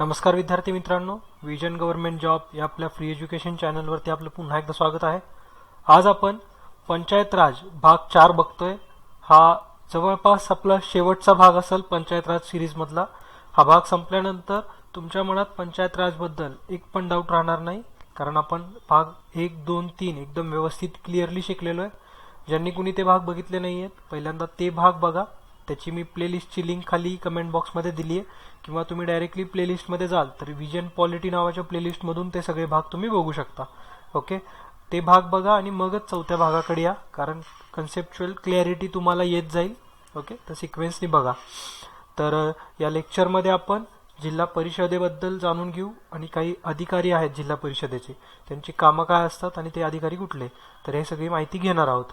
नमस्कार विद्यार्थी मित्रांनो विजन गव्हर्नमेंट जॉब या आपल्या फ्री एज्युकेशन चॅनलवरती आपलं पुन्हा एकदा स्वागत आहे. आज आपण पंचायत राज भाग चार बघतोय. हा जवळपास आपला शेवटचा भाग असेल पंचायत राज सिरीजमधला हा भाग संपल्यानंतर तुमच्या मनात पंचायत राजबद्दल एक पण डाऊट राहणार नाही. कारण आपण भाग एक दोन तीन एकदम व्यवस्थित क्लिअरली शिकलेलो आहे. ज्यांनी कुणी ते भाग बघितले नाही आहेत पहिल्यांदा ते भाग बघा. त्याची मी प्लेलिस्टची लिंक खाली कमेंट बॉक्समध्ये दिली आहे. किंवा तुम्ही डायरेक्टली प्लेलिस्टमध्ये जाल तर विजन पॉलिटी नावाच्या प्लेलिस्टमधून ते सगळे भाग तुम्ही बघू शकता. ओके ते भाग बघा आणि मगच चौथ्या भागाकडे या कारण कन्सेप्च्युअल क्लॅरिटी तुम्हाला येत जाईल. ओके तर सिक्वेन्सनी बघा. तर या लेक्चरमध्ये आपण जिल्हा परिषदेबद्दल जाणून घेऊ आणि काही अधिकारी आहेत जिल्हा परिषदेचे. त्यांची कामं काय असतात आणि ते अधिकारी कुठले? तर हे सगळी माहिती घेणार आहोत.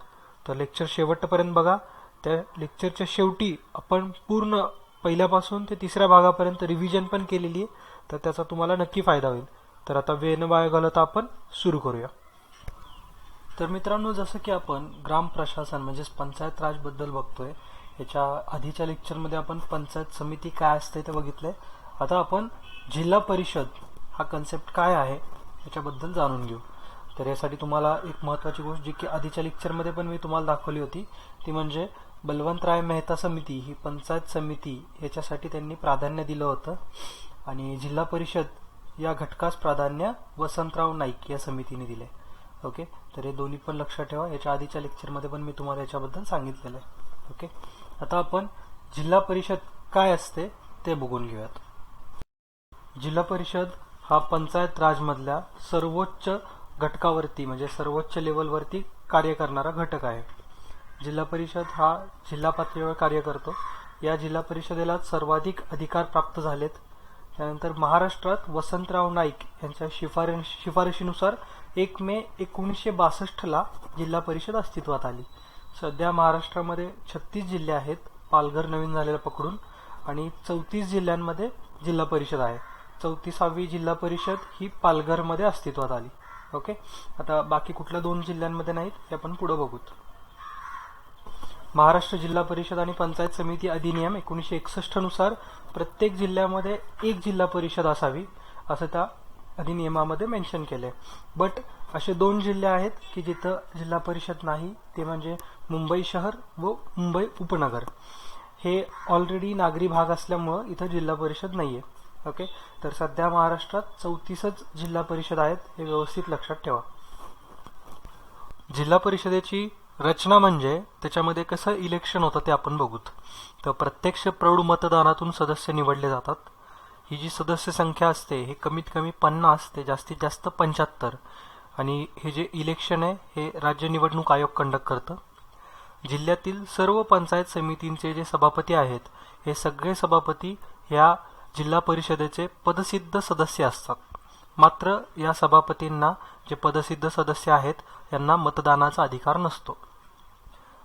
तर लेक्चर शेवटपर्यंत बघा. त्या लेक्चरच्या शेवटी आपण पूर्ण पहिल्यापासून ते तिसऱ्या भागापर्यंत रिव्हिजन पण केलेली आहे. तर त्याचा तुम्हाला नक्की फायदा होईल. तर आता वेळ न वाया घालवता आपण सुरू करूया. तर मित्रांनो जसं की आपण ग्राम प्रशासन म्हणजेच पंचायत राजबद्दल बघतोय याच्या आधीच्या लेक्चरमध्ये आपण पंचायत समिती काय असते ते बघितलंय. आता आपण जिल्हा परिषद हा कन्सेप्ट काय आहे याच्याबद्दल जाणून घेऊ. तर यासाठी तुम्हाला एक महत्त्वाची गोष्ट जी की आधीच्या लेक्चरमध्ये पण मी तुम्हाला दाखवली होती ती म्हणजे बलवंतराय मेहता समिती ही पंचायत समिती याच्यासाठी त्यांनी प्राधान्य दिलं होतं. आणि जिल्हा परिषद या घटकास प्राधान्य वसंतराव नाईक या समितीने दिले ओके? तर हे दोन्ही पण लक्षात ठेवा. याच्या आधीच्या लेक्चरमध्ये पण मी तुम्हाला याच्याबद्दल सांगितलेलं आहे. ओके? आता आपण जिल्हा परिषद काय असते ते बघून घेऊयात. जिल्हा परिषद हा पंचायत राजमधल्या सर्वोच्च घटकावरती म्हणजे सर्वोच्च लेवलवरती कार्य करणारा घटक आहे. जिल्हा परिषद हा जिल्हा पातळीवर कार्य करतो. या जिल्हा परिषदेला सर्वाधिक अधिकार प्राप्त झालेत. त्यानंतर महाराष्ट्रात वसंतराव नाईक यांच्या शिफारश शिफारशीनुसार एक मे एकोणीसशे बासष्टला जिल्हा परिषद अस्तित्वात आली. सध्या महाराष्ट्रामध्ये छत्तीस जिल्हे आहेत. पालघर नवीन झालेला पकडून आणि चौतीस जिल्ह्यांमध्ये जिल्हा परिषद आहे. चौतीसावी जिल्हा परिषद ही पालघरमध्ये अस्तित्वात आली. ओके? आता बाकी कुठल्या दोन जिल्ह्यांमध्ये नाहीत ते आपण पुढे बघूत. महाराष्ट्र जिल्हा परिषद आणि पंचायत समिती अधिनियम एकोणीसशे एकसष्टनुसार प्रत्येक जिल्ह्यामध्ये एक जिल्हा परिषद असावी असं त्या अधिनियमामध्ये मेन्शन आहे बट असे दोन जिल्हे आहेत की जिथं जिल्हा परिषद नाही ते म्हणजे मुंबई शहर व मुंबई उपनगर. हे ऑलरेडी नागरी भाग असल्यामुळं इथं जिल्हा परिषद नाही आहे ओके तर सध्या महाराष्ट्रात चौतीसच जिल्हा परिषद आहेत हे व्यवस्थित लक्षात ठेवा. जिल्हा परिषदेची रचना म्हणजे त्याच्यामध्ये कसं इलेक्शन होतं ते आपण बघूत. तर प्रत्यक्ष प्रौढ मतदानातून सदस्य निवडले जातात. ही जी सदस्य संख्या असते हे कमीत कमी पन्नास ते जास्तीत जास्त पंच्याहत्तर. आणि हे जे इलेक्शन आहे हे राज्य निवडणूक आयोग कंडक्ट करतं. जिल्ह्यातील सर्व पंचायत समितींचे जे सभापती आहेत हे सगळे सभापती ह्या जिल्हा परिषदेचे पदसिद्ध सदस्य असतात. मात्र या सभापतींना जे पदसिद्ध सदस्य आहेत यांना मतदानाचा अधिकार नसतो.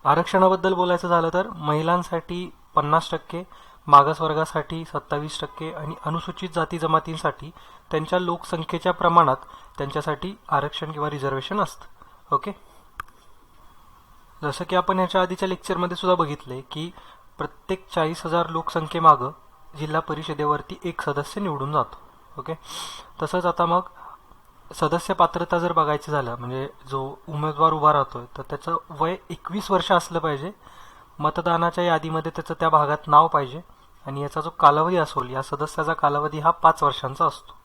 आरक्षणाबद्दल बोलायचं झालं तर महिलांसाठी पन्नास टक्के मागासवर्गासाठी सत्तावीस टक्के आणि अनुसूचित जाती जमातींसाठी त्यांच्या लोकसंख्येच्या प्रमाणात त्यांच्यासाठी आरक्षण किंवा रिझर्वेशन असतं. ओके? जसं की आपण ह्याच्या आधीच्या लेक्चरमध्ये सुद्धा बघितले की प्रत्येक चाळीस हजार लोकसंख्येमागं जिल्हा परिषदेवरती एक सदस्य निवडून जातो. ओके? तसंच आता मग सदस्य पात्रता जर बघायचं झालं म्हणजे जो उमेदवार उभा राहतोय तर त्याचं वय एकवीस वर्ष असलं पाहिजे. मतदानाच्या यादीमध्ये त्याचं त्या भागात नाव पाहिजे आणि याचा जो कालावधी असेल या सदस्याचा कालावधी हा पाच वर्षांचा असतो.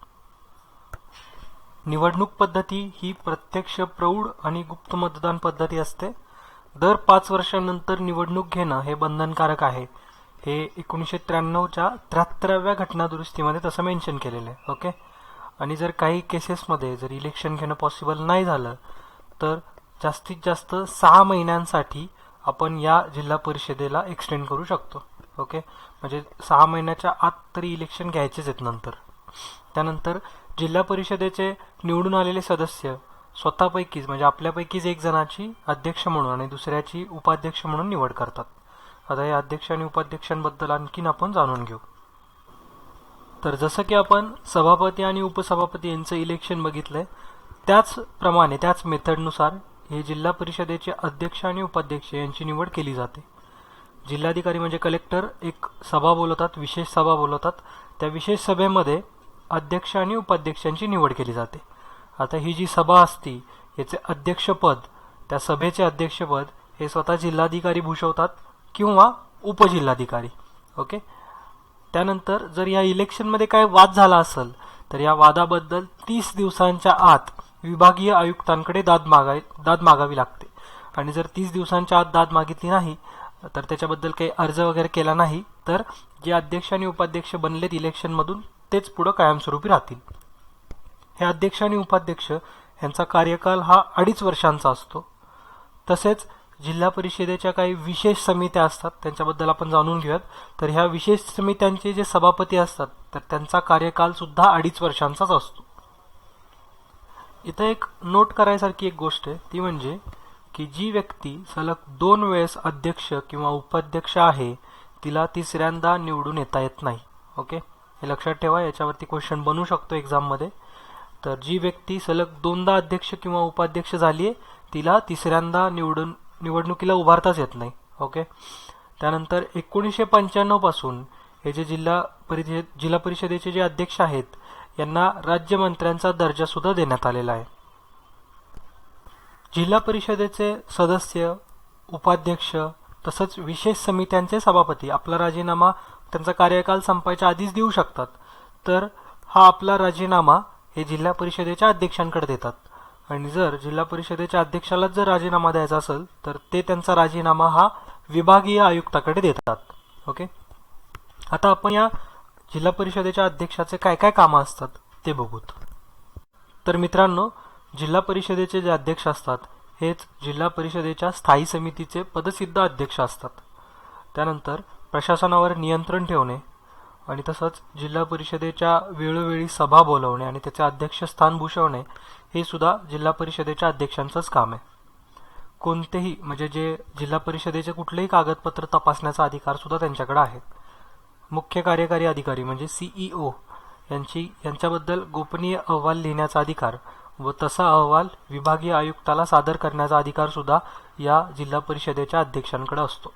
निवडणूक पद्धती ही प्रत्यक्ष प्रौढ आणि गुप्त मतदान पद्धती असते. दर पाच वर्षांनंतर निवडणूक घेणं हे बंधनकारक आहे. हे एकोणीसशे त्र्याण्णवच्या त्र्याहत्तराव्या घटनादुरुस्तीमध्ये तसं मेन्शन केलेलं आहे ओके आणि जर काही केसेसमध्ये जर इलेक्शन घेणं पॉसिबल नाही झालं तर जास्तीत जास्त सहा महिन्यांसाठी आपण या जिल्हा परिषदेला एक्सटेंड करू शकतो. ओके म्हणजे सहा महिन्याच्या आत तरी इलेक्शन घ्यायचेच आहेत नंतर. त्यानंतर जिल्हा परिषदेचे निवडून आलेले सदस्य स्वतःपैकीच म्हणजे आपल्यापैकीच एक जणाची अध्यक्ष म्हणून आणि दुसऱ्याची उपाध्यक्ष म्हणून निवड करतात. आता या अध्यक्ष आणि उपाध्यक्षांबद्दल आणखीन आपण जाणून घेऊ. तर जसं की आपण सभापती आणि उपसभापती यांचं इलेक्शन बघितलं आहे त्याचप्रमाणे त्याच मेथडनुसार हे जिल्हा परिषदेचे अध्यक्ष आणि उपाध्यक्ष यांची निवड केली जाते. जिल्हाधिकारी म्हणजे कलेक्टर एक सभा बोलवतात विशेष सभा बोलवतात. त्या विशेष सभेमध्ये अध्यक्ष आणि उपाध्यक्षांची निवड केली जाते. आता ही जी सभा असती याचे अध्यक्षपद त्या सभेचे अध्यक्षपद हे स्वतः जिल्हाधिकारी भूषवतात किंवा उपजिल्हाधिकारी. ओके? त्यानंतर जर या इलेक्शनमध्ये काय वाद झाला असेल तर या वादाबद्दल तीस दिवसांच्या आत विभागीय आयुक्तांकडे दाद मागाय दाद मागावी लागते. आणि जर तीस दिवसांच्या आत दाद मागितली नाही तर त्याच्याबद्दल काही अर्ज वगैरे केला नाही तर जे अध्यक्ष आणि उपाध्यक्ष बनलेत इलेक्शनमधून तेच पुढं कायमस्वरूपी राहतील. हे अध्यक्ष आणि उपाध्यक्ष यांचा कार्यकाल हा अडीच वर्षांचा असतो. तसेच जिल्हा परिषदेच्या काही विशेष समित्या असतात त्यांच्याबद्दल आपण जाणून घेऊयात. तर ह्या विशेष समित्यांचे जे सभापती असतात तर त्यांचा कार्यकाल सुद्धा अडीच वर्षांचाच असतो. इथं एक नोट करायसारखी एक गोष्ट आहे. ती म्हणजे की जी व्यक्ती सलग दोन वेळेस अध्यक्ष किंवा उपाध्यक्ष आहे तिला तिसऱ्यांदा निवडून येता येत नाही. ओके? हे लक्षात ठेवा याच्यावरती क्वेश्चन बनू शकतो एक्झाममध्ये तर जी व्यक्ती सलग दोनदा अध्यक्ष किंवा उपाध्यक्ष झाली आहे तिला तिसऱ्यांदा निवडून निवडणुकीला उभारताच येत नाही ओके त्यानंतर एकोणीसशे पंच्याण्णवपासून हे जे जिल्हा परिषद जिल्हा परिषदेचे जे अध्यक्ष आहेत यांना राज्यमंत्र्यांचा दर्जा सुद्धा देण्यात आलेला आहे. जिल्हा परिषदेचे सदस्य उपाध्यक्ष तसंच विशेष समित्यांचे सभापती आपला राजीनामा त्यांचा कार्यकाल संपायच्या आधीच देऊ शकतात. तर हा आपला राजीनामा हे जिल्हा परिषदेच्या अध्यक्षांकडे देतात. आणि जर जिल्हा परिषदेच्या अध्यक्षालाच जर राजीनामा द्यायचा असेल तर ते त्यांचा राजीनामा हा विभागीय आयुक्ताकडे देतात. ओके? आता आपण या जिल्हा परिषदेच्या अध्यक्षाचे काय काय कामं असतात ते बघूत. तर मित्रांनो जिल्हा परिषदेचे जे अध्यक्ष असतात हेच जिल्हा परिषदेच्या स्थायी समितीचे पदसिद्ध अध्यक्ष असतात. त्यानंतर प्रशासनावर नियंत्रण ठेवणे आणि तसंच जिल्हा परिषदेच्या वेळोवेळी सभा बोलवणे आणि त्याचे अध्यक्षस्थान भूषवणे हे सुद्धा जिल्हा परिषदेच्या अध्यक्षांचंच काम आहे. कोणतेही म्हणजे जे जिल्हा परिषदेचे कुठलेही कागदपत्र तपासण्याचा अधिकार सुद्धा त्यांच्याकडे आहे. मुख्य कार्यकारी अधिकारी म्हणजे सीईओ यांची यांच्याबद्दल गोपनीय अहवाल लिहिण्याचा अधिकार व तसा अहवाल विभागीय आयुक्ताला सादर करण्याचा अधिकार सुद्धा या जिल्हा परिषदेच्या अध्यक्षांकडे असतो.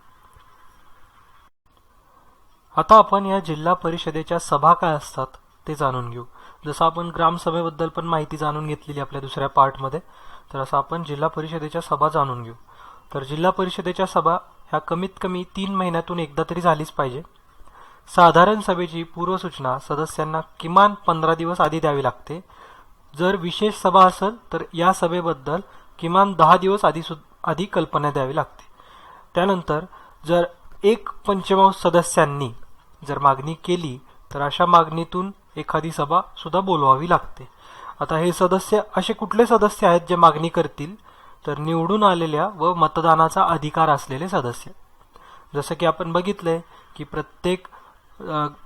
आता आपण या जिल्हा परिषदेच्या सभा काय असतात ते जाणून घेऊ. जसं आपण ग्रामसभेबद्दल पण माहिती जाणून घेतलेली आपल्या दुसऱ्या पार्टमध्ये तर असं आपण जिल्हा परिषदेच्या सभा जाणून घेऊ. तर जिल्हा परिषदेच्या सभा ह्या कमीत कमी तीन महिन्यातून एकदा तरी झालीच पाहिजे. साधारण सभेची पूर्वसूचना सदस्यांना किमान पंधरा दिवस आधी द्यावी लागते. जर विशेष सभा असेल तर या सभेबद्दल किमान दहा दिवस आधी सु आधी कल्पना द्यावी लागते. त्यानंतर जर एक पंचमांश सदस्यांनी जर मागणी केली तर अशा मागणीतून एखादी सभा सुद्धा बोलवावी लागते. आता हे सदस्य असे कुठले सदस्य आहेत जे मागणी करतील? तर निवडून आलेल्या व मतदानाचा अधिकार असलेले सदस्य. जसं की आपण बघितलंय की प्रत्येक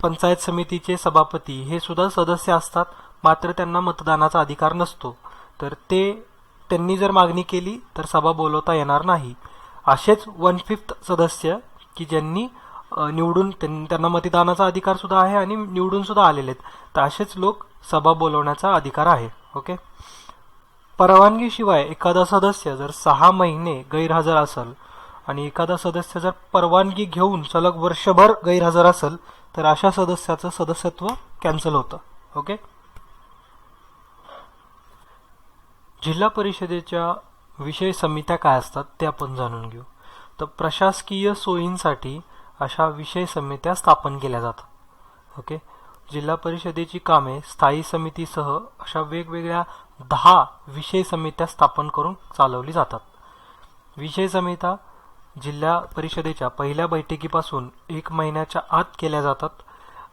पंचायत समितीचे सभापती हे सुद्धा सदस्य असतात मात्र त्यांना मतदानाचा अधिकार नसतो. तर ते त्यांनी जर मागणी केली तर सभा बोलवता येणार नाही. असेच वन फिफ्थ सदस्य की ज्यांनी निवडून त्यां- त्यांना मतदानाचा अधिकार सुद्धा आहे आणि निवडून सुद्धा आलेले आहेत. तर असेच लोक सभा बोलवण्याचा अधिकार आहे ओके? परवानगीशिवाय एखादा सदस्य जर सहा महिने गैरहजर असेल आणि एखादा सदस्य जर परवानगी घेऊन सलग वर्षभर गैरहजर असेल तर अशा सदस्याचं सदस्यत्व कॅन्सल होतं ओके? जिल्हा परिषदेच्या विषय समित्या काय असतात ते आपण जाणून घेऊ. तर प्रशासकीय सोयींसाठी अशा विषय समित्या स्थापन केल्या जातात. ओके? जिल्हा परिषदेची कामे स्थायी समितीसह अशा वेगवेगळ्या दहा विषय समित्या स्थापन करून चालवली जातात. विषय समित्या जिल्हा परिषदेच्या पहिल्या बैठकीपासून एक महिन्याच्या आत केल्या जातात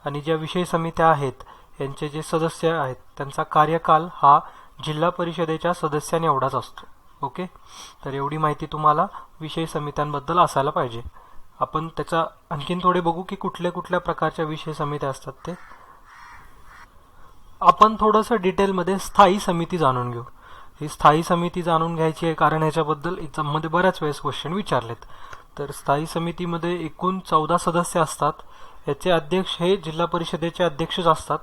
आणि ज्या विषय समित्या आहेत यांचे जे सदस्य आहेत त्यांचा कार्यकाल हा जिल्हा परिषदेच्या सदस्यांनी एवढाच असतो. ओके? तर एवढी माहिती तुम्हाला विषय समित्यांबद्दल असायला पाहिजे. आपण त्याचा आणखीन थोडे बघू की कुठल्या कुठल्या प्रकारच्या विषय समित्या असतात ते. आपण थोडंसं डिटेलमध्ये स्थायी समिती जाणून घेऊ. ही स्थायी समिती जाणून घ्यायची आहे कारण ह्याच्याबद्दल एक्झाममध्ये बऱ्याच वेळेस क्वेश्चन विचारलेत. तर स्थायी समितीमध्ये एकूण चौदा सदस्य असतात. याचे अध्यक्ष हे जिल्हा परिषदेचे अध्यक्षच असतात.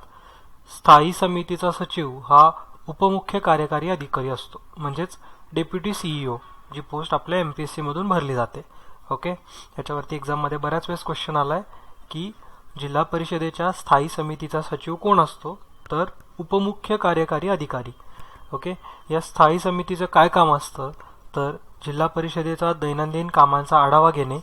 स्थायी समितीचा सचिव हा उपमुख्य कार्यकारी अधिकारी असतो. म्हणजेच डेप्युटी सीईओ जी पोस्ट आपल्या एम पी एस सीमधून भरली जाते. ओके? याच्यावरती एक्झाममध्ये बऱ्याच वेळेस क्वेश्चन आला आहे की जिल्हा परिषदेच्या स्थायी समितीचा सचिव कोण असतो? तर उपमुख्य कार्यकारी अधिकारी. ओके? या स्थायी समितीचं काय काम असतं? तर जिल्हा परिषदेचा दैनंदिन कामांचा आढावा घेणे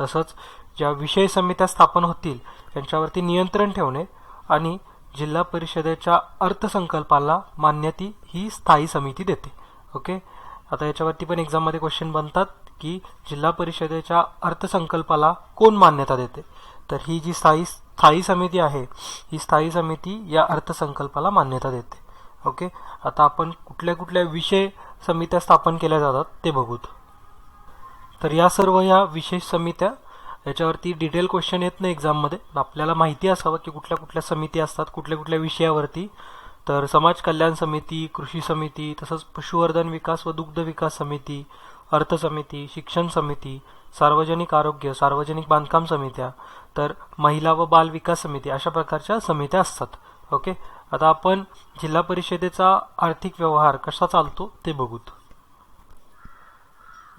तसंच ज्या विषय समित्या स्थापन होतील त्यांच्यावरती नियंत्रण ठेवणे आणि जिल्हा परिषदेच्या अर्थसंकल्पाला मान्यती ही स्थायी समिती देते. ओके? आता याच्यावरती पण एक्झाममध्ये क्वेश्चन बनतात. की जिल्हा परिषदेच्या अर्थसंकल्पाला कोण मान्यता देते? तर ही जी स्थायी स्थायी समिती आहे ही स्थायी समिती या अर्थसंकल्पाला मान्यता देते. ओके? आता आपण कुठल्या कुठल्या विषय समित्या स्थापन केल्या जातात ते बघूत. तर या सर्व या विशेष समित्या याच्यावरती डिटेल क्वेश्चन येत नाही एक्झाममध्ये आपल्याला माहिती असावं की कुठल्या कुठल्या समिती असतात कुठल्या कुठल्या विषयावरती. तर समाज कल्याण समिती कृषी समिती तसंच पशुवर्धन विकास व दुग्ध विकास समिती अर्थ समिती शिक्षण समिती सार्वजनिक आरोग्य सार्वजनिक बांधकाम समित्या तर महिला व बाल विकास समिती अशा प्रकारच्या समित्या असतात. ओके? आता आपण जिल्हा परिषदेचा आर्थिक व्यवहार कसा चालतो ते बघूत.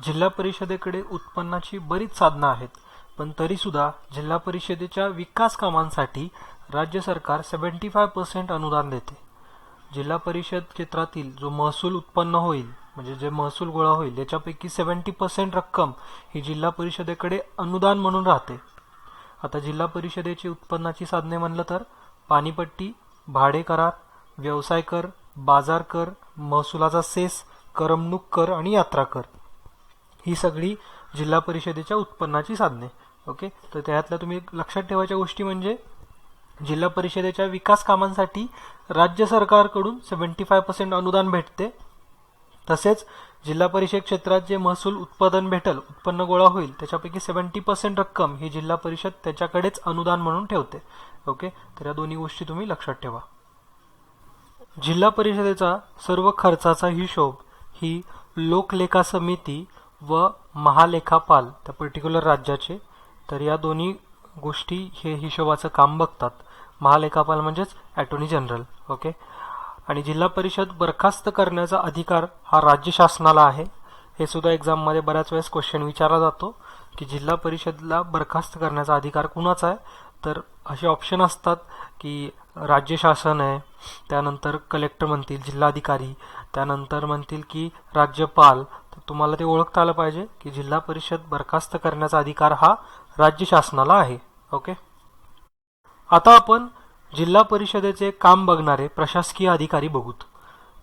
जिल्हा परिषदेकडे उत्पन्नाची बरीच साधनं आहेत पण तरीसुद्धा जिल्हा परिषदेच्या विकास कामांसाठी राज्य सरकार सेवन्टी फाय पर्सेंट अनुदान देते. जिल्हा परिषद क्षेत्रातील जो महसूल उत्पन्न होईल म्हणजे जे महसूल गोळा होईल त्याच्यापैकी सेवन्टी पर्सेंट रक्कम ही जिल्हा परिषदेकडे अनुदान म्हणून राहते. आता जिल्हा परिषदेची उत्पन्नाची साधने म्हणलं तर पाणीपट्टी भाडे करार व्यवसाय कर बाजार कर महसुलाचा सेस करमणूक कर आणि यात्रा कर. ही सगळी जिल्हा परिषदेच्या उत्पन्नाची साधने. ओके? तर त्यातल्या तुम्ही लक्षात ठेवायच्या गोष्टी म्हणजे जिल्हा परिषदेच्या विकास कामांसाठी राज्य सरकारकडून सेवन्टी फाय पर्सेंट अनुदान भेटते. तसेच जिल्हा परिषद क्षेत्रात जे महसूल उत्पादन भेटल उत्पन्न गोळा होईल त्याच्यापैकी सेवन्टी पर्सेंट रक्कम ही जिल्हा परिषद त्याच्याकडेच अनुदान म्हणून ठेवते. ओके? तर या दोन्ही गोष्टी तुम्ही लक्षात ठेवा. जिल्हा परिषदेचा सर्व खर्चाचा हिशोब ही लोकलेखा समिती व महालेखापाल त्या पर्टिक्युलर राज्याचे. तर या दोन्ही गोष्टी हे हिशोबाचं काम बघतात. महालेखापाल म्हणजेच अटॉर्नी जनरल ओके? आणि जिल्हा परिषद बरखास्त करण्याचा अधिकार हा राज्य शासनाला आहे. हे सुद्धा एक्झाममध्ये बऱ्याच वेळेस क्वेश्चन विचारला जातो की जिल्हा परिषदला बरखास्त करण्याचा अधिकार कुणाचा आहे? तर असे ऑप्शन असतात की राज्य शासन आहे त्यानंतर कलेक्टर म्हणतील जिल्हाधिकारी त्यानंतर म्हणतील की राज्यपाल. तर तुम्हाला ते ओळखता आलं पाहिजे की जिल्हा परिषद बरखास्त करण्याचा अधिकार हा राज्य शासनाला आहे. ओके आता आपण जिल्हा परिषदेचे काम बघणारे प्रशासकीय अधिकारी बघूत.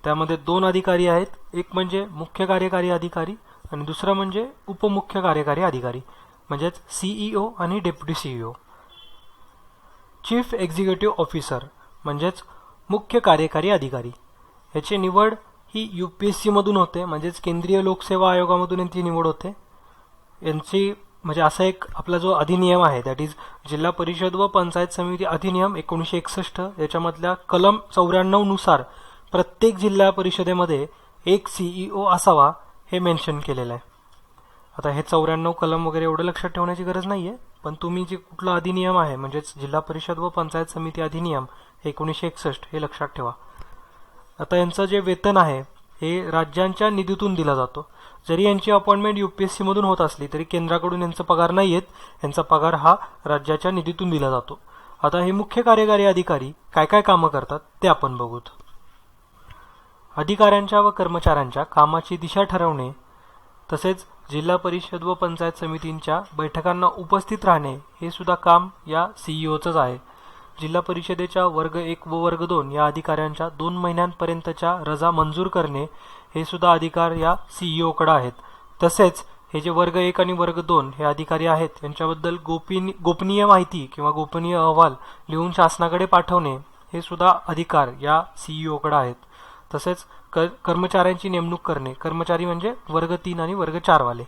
त्यामध्ये दोन अधिकारी आहेत. एक म्हणजे मुख्य कार्यकारी अधिकारी आणि दुसरा म्हणजे उपमुख्य कार्यकारी अधिकारी म्हणजेच सीईओ आणि deputy CEO chief executive officer म्हणजेच मुख्य कार्यकारी अधिकारी. याची निवड ही यू पी एस सीमधून होते म्हणजेच केंद्रीय लोकसेवा आयोगामधून यांची निवड होते. यांची म्हणजे असा एक आपला जो अधिनियम आहे दॅट इज जिल्हा परिषद व पंचायत समिती अधिनियम एकोणीसशे एकसष्ट याच्यामधल्या कलम चौऱ्याण्णवनुसार प्रत्येक जिल्हा परिषदेमध्ये एक सीईओ असावा हे मेन्शन केलेलं आहे. आता हे चौऱ्याण्णव कलम वगैरे एवढं लक्षात ठेवण्याची गरज नाही आहे पण तुम्ही जे कुठला अधिनियम आहे म्हणजेच जिल्हा परिषद व पंचायत समिती अधिनियम एकोणीसशे एकसष्ट हे लक्षात ठेवा. आता यांचं जे वेतन आहे हे राज्यांच्या निधीतून दिला जातो. जरी यांची अपॉइंटमेंट यू पी एस सीमधून होत असली तरी केंद्राकडून यांचा पगार नाही येत. यांचा पगार हा राज्याच्या निधीतून दिला जातो. आता हे मुख्य कार्यकारी अधिकारी काय काय कामं करतात ते आपण बघूत. अधिकाऱ्यांच्या व कर्मचाऱ्यांच्या कामाची दिशा ठरवणे तसेच जिल्हा परिषद व पंचायत समितींच्या बैठकांना उपस्थित राहणे हे सुद्धा काम या सीईओचंच आहे. जिल्हा परिषदेच्या वर्ग एक व वर्ग दोन या अधिकाऱ्यांच्या दोन महिन्यांपर्यंतच्या रजा मंजूर करणे हे सुद्धा अधिकार या सीईओकडे आहेत. तसेच हे जे वर्ग एक आणि वर्ग दोन हे अधिकारी आहेत यांच्याबद्दल गोपनीय गोपनीय माहिती किंवा गोपनीय अहवाल लिहून शासनाकडे पाठवणे हे सुद्धा अधिकार या सीईओकडे आहेत. तसेच क कर्मचाऱ्यांची नेमणूक करणे कर्मचारी म्हणजे वर्ग तीन आणि वर्ग चारवाले.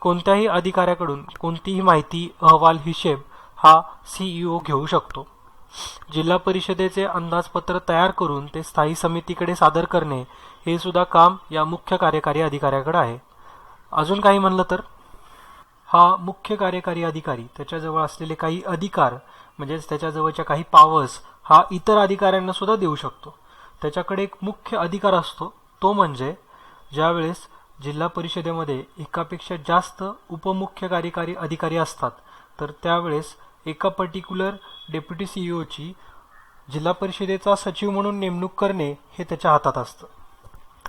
कोणत्याही अधिकाऱ्याकडून कोणतीही माहिती अहवाल हिशेब हा सीईओ घेऊ शकतो. जिल्हा परिषदेचे अंदाजपत्र तयार करून ते स्थायी समितीकडे सादर करणे हे सुद्धा काम या मुख्य कार्यकारी अधिकाऱ्याकडे आहे. अजून काही म्हणलं तर? हा मुख्य कार्यकारी अधिकारी त्याच्याजवळ असलेले काही अधिकार म्हणजेच त्याच्याजवळच्या काही पावर्स हा इतर अधिकाऱ्यांना सुद्धा देऊ शकतो. त्याच्याकडे एक मुख्य अधिकार असतो तो म्हणजे ज्यावेळेस जिल्हा परिषदेमध्ये एकापेक्षा जास्त उपमुख्य कार्यकारी अधिकारी असतात तर त्यावेळेस एका पर्टिक्युलर डेप्युटी सीईओची जिल्हा परिषदेचा सचिव म्हणून नेमणूक करणे हे त्याच्या हातात असतं.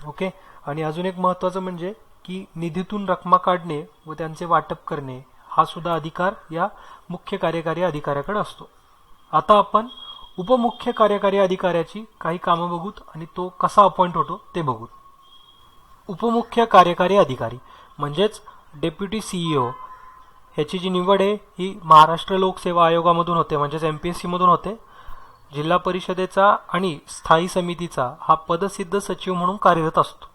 ओके? आणि अजून एक महत्त्वाचं म्हणजे की निधीतून रकमा काढणे व त्यांचे वाटप करणे हा सुद्धा अधिकार या मुख्य कार्यकारी अधिकाऱ्याकडे असतो. आता आपण उपमुख्य कार्यकारी अधिकाऱ्याची काही कामं बघूत आणि तो कसा अपॉइंट होतो ते बघूत. उपमुख्य कार्यकारी अधिकारी म्हणजेच डेप्युटी सीईओ ह्याची जी निवड आहे ही महाराष्ट्र लोकसेवा आयोगामधून होते म्हणजेच एम पी एस सीमधून होते. जिल्हा परिषदेचा आणि स्थायी समितीचा हा पदसिद्ध सचिव म्हणून कार्यरत असतो.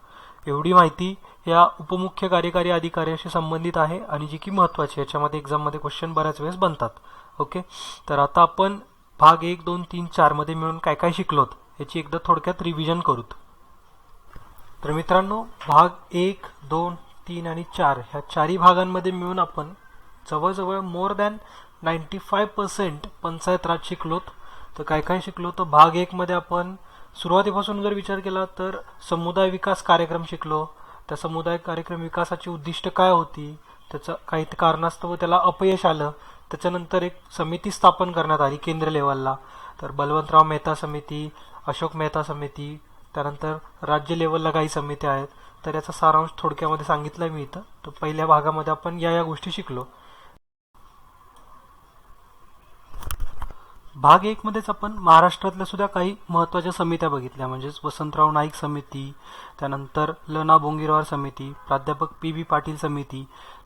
एवढी माहिती या उपमुख्य कार्यकारी अधिकाऱ्याशी संबंधित आहे आणि जी की महत्त्वाची याच्यामध्ये एक्झाममध्ये क्वेश्चन बऱ्याच वेळेस बनतात. ओके तर आता आपण भाग एक दोन तीन चारमध्ये मिळून काय काय शिकलोत याची एकदा थोडक्यात रिव्हिजन करूत. तर मित्रांनो भाग एक दोन तीन आणि चार ह्या चारही भागांमध्ये मिळून आपण जवळजवळ more than ninety five percent panchayat Raj शिकलोत. तर काय काय शिकलो तर भाग एकमध्ये आपण सुरुवातीपासून जर विचार केला तर समुदाय विकास कार्यक्रम शिकलो. त्या समुदाय कार्यक्रम विकासाची उद्दिष्ट काय होती? त्याचं काही कारणास्तव त्याला अपयश आलं. त्याच्यानंतर एक समिती स्थापन करण्यात आली केंद्र लेवलला. तर बलवंतराव मेहता समिती अशोक मेहता समिती त्यानंतर राज्य लेवलला काही समित्या आहेत. तर याचा सारांश थोडक्यामध्ये सांगितलं मी इथं. तर पहिल्या भागामध्ये आपण या या गोष्टी शिकलो. भाग एकमध्येच आपण महाराष्ट्रातल्या सुद्धा काही महत्त्वाच्या समित्या बघितल्या म्हणजेच वसंतराव नाईक समिती त्यानंतर लना बोंगीरवार समिती प्राध्यापक पी बी पाटील समिती.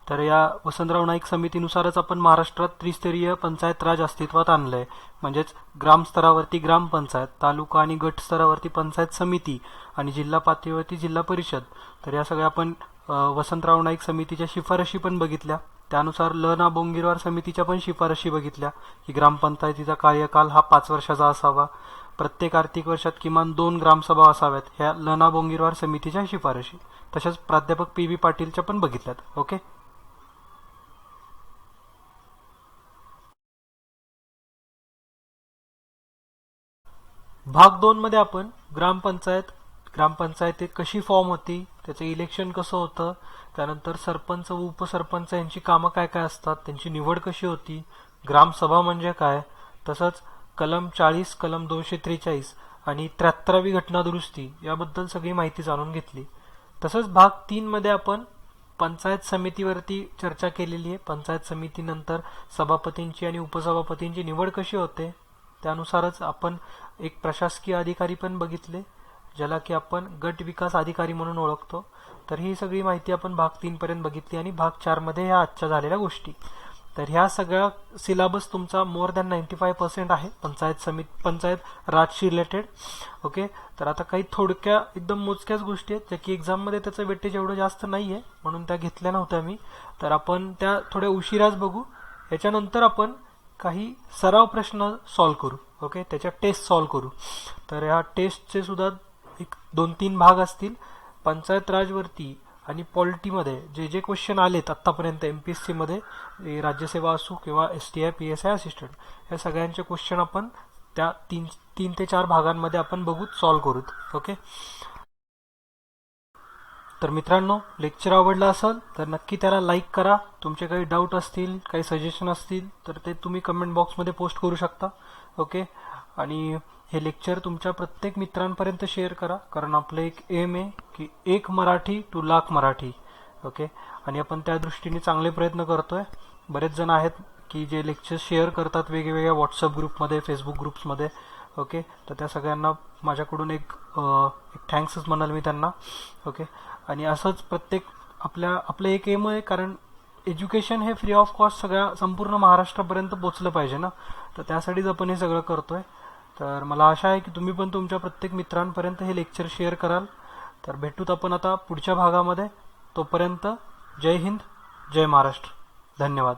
तर या वसंतराव नाईक समितीनुसारच आपण महाराष्ट्रात त्रिस्तरीय पंचायत राज अस्तित्वात आणलंय. म्हणजेच ग्रामस्तरावरती ग्रामपंचायत तालुका आणि गट स्तरावरती पंचायत समिती आणि जिल्हा पातळीवरती जिल्हा परिषद. तर या सगळ्या आपण वसंतराव नाईक समितीच्या शिफारशी पण बघितल्या. त्यानुसार ल ना बोंगीरवार समितीच्या पण शिफारशी बघितल्या की ग्रामपंचायतीचा कार्यकाल हा पाच वर्षाचा असावा. प्रत्येक आर्थिक वर्षात किमान दोन ग्रामसभा असाव्यात ह्या ल ना बोंगीरवार समितीच्या शिफारशी. तसेच प्राध्यापक पी व्ही पाटीलच्या पण बघितल्यात. ओके? भाग दोन मध्ये आपण ग्रामपंचायत ग्रामपंचायतीत कशी फॉर्म होती त्याचं इलेक्शन कसं होतं त्यानंतर सरपंच व उपसरपंच यांची कामं काय काय असतात त्यांची निवड कशी होती ग्रामसभा म्हणजे काय तसंच कलम चाळीस कलम दोनशे त्रेचाळीस आणि त्र्याहत्तरावी घटना दुरुस्ती याबद्दल सगळी माहिती जाणून घेतली. तसंच भाग तीनमध्ये आपण पंचायत समितीवरती चर्चा केलेली आहे. पंचायत समितीनंतर सभापतींची आणि उपसभापतींची निवड कशी होते त्यानुसारच आपण एक प्रशासकीय अधिकारी पण बघितले ज्याला की आपण गट विकास अधिकारी म्हणून ओळखतो. तर ही सगळी माहिती आपण भाग तीनपर्यंत बघितली आणि भाग चारमध्ये ह्या आजच्या झालेल्या गोष्टी. तर ह्या सगळ्या सिलेबस तुमचा more than ninety five percent आहे. पंचायत समिती पंचायत राजशी रिलेटेड ओके तर आता काही थोडक्या एकदम मोजक्याच गोष्टी आहेत. ज्या की एक्झाममध्ये त्याचं वेटेज एवढं जास्त नाही आहे म्हणून त्या घेतल्या नव्हत्या मी. तर आपण त्या थोड्या उशिराच बघू. याच्यानंतर आपण काही सराव प्रश्न सॉल्व करू. ओके त्याच्या टेस्ट सॉल्व करू. तर ह्या टेस्टचे सुद्धा एक दोन तीन भाग असतील. पंचायत राजवरती आणि पॉलिटीमध्ये जे जे क्वेश्चन आलेत आत्तापर्यंत एम पी एस सीमध्ये राज्यसेवा असो किंवा S T I P S I assistant या सगळ्यांचे क्वेश्चन आपण त्या तीन तीन ते चार भागांमध्ये आपण बघूत सॉल्व करूत. ओके तर मित्रांनो लेक्चर आवडलं असेल तर नक्की त्याला लाईक करा. तुमचे काही डाऊट असतील काही सजेशन असतील तर ते तुम्ही कमेंट बॉक्समध्ये पोस्ट करू शकता. ओके आणि हे लेक्चर तुमच्या प्रत्येक मित्रांपर्यंत शेअर करा. कारण आपलं एक एम आहे की एक मराठी टू लाख मराठी. ओके आणि आपण त्या दृष्टीने चांगले प्रयत्न करतोय. बरेच जण आहेत की जे लेक्चर शेअर करतात वेगवेगळ्या व्हॉट्सअप ग्रुपमध्ये फेसबुक ग्रुप्समध्ये ओके तर त्या सगळ्यांना माझ्याकडून एक एक थँक्सच म्हणाल मी त्यांना. ओके आणि असंच प्रत्येक आपल्या आपलं एक एम आहे कारण एज्युकेशन हे फ्री ऑफ कॉस्ट सगळ्या संपूर्ण महाराष्ट्रापर्यंत पोचलं पाहिजे ना. तर त्यासाठीच आपण हे सगळं करतोय. तर मला आशा आहे की तुम्ही पण तुमच्या प्रत्येक मित्रांपर्यंत हे लेक्चर शेअर कराल. तर भेटूत आपण आता पुढच्या भागामध्ये. तोपर्यंत जय हिंद जय महाराष्ट्र. धन्यवाद.